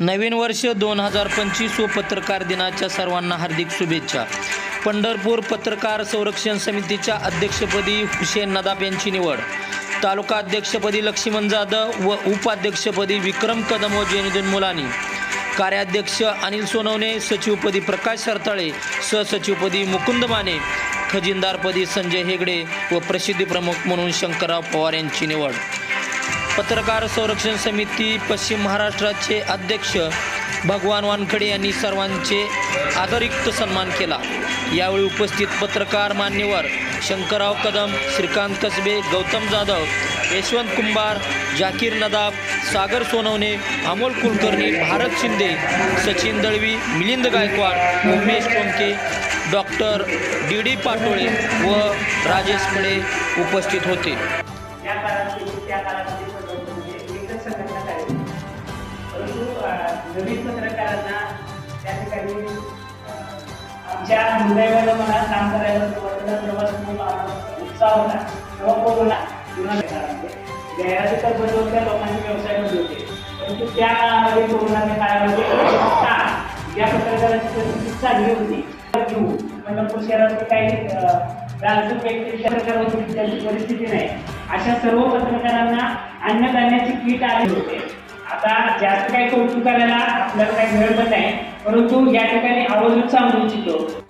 नवीन वर्ष दोन हजार पंचवीस व पत्रकार दिनाच्या सर्वांना हार्दिक शुभेच्छा. पंढरपूर पत्रकार संरक्षण समितीच्या अध्यक्षपदी हुसेन नदाब यांची निवड. तालुका अध्यक्षपदी लक्ष्मण जाधव व उपाध्यक्षपदी विक्रम कदम व जैनुद्दीन मुलानी. कार्याध्यक्ष अनिल सोनवणे सचिवपदी प्रकाश सरताळे सहसचिवपदी मुकुंद माने खजिनदारपदी संजय हेगडे व प्रसिद्धी प्रमुख म्हणून शंकरराव पवार यांची निवड. पत्रकार संरक्षण समिती पश्चिम महाराष्ट्राचे अध्यक्ष भगवान वानखडे यांनी सर्वांचे आदरयुक्त सन्मान केला. यावेळी उपस्थित पत्रकार मान्यवर Shankarrao Kadam Shrikant Kasbe Gautam Jadhav Yashwant Kumbhar Zakir Nadab Sagar Sonawane Amol Kulkarni Bharat Shinde Sachin Dalvi Milind Gaikwad Umesh Tonke doctor D D Patole व राजेश खडे उपस्थित होते. नवीन पत्रकारांना त्या ठिकाणी आमच्या दुर्दैवानं मला काम करायला सुरुवातीला प्रवास खूप उत्साह होता. तेव्हा कोरोना पुन्हा काळामध्ये तर बदलत्या लोकांचे व्यवसाय बंद होते. परंतु त्यामध्ये कोरोनाने कोरोनाच्या काळामध्ये या पत्रकाराची पत्रकारांची परिस्थिती चांगली होती. घेऊ. पंढरपूर शहरातले काही अं, राजकीय व्यक्ती पत्रकार त्यांची परिस्थिती नाही. अशा सर्व पत्रकारांना अन्नधान्याची किट आली होते. आता जास्त काही कौतुक करायला आपल्याला काही मिळत नाही. परंतु या ठिकाणी आवर्जून सांगू इच्छितो.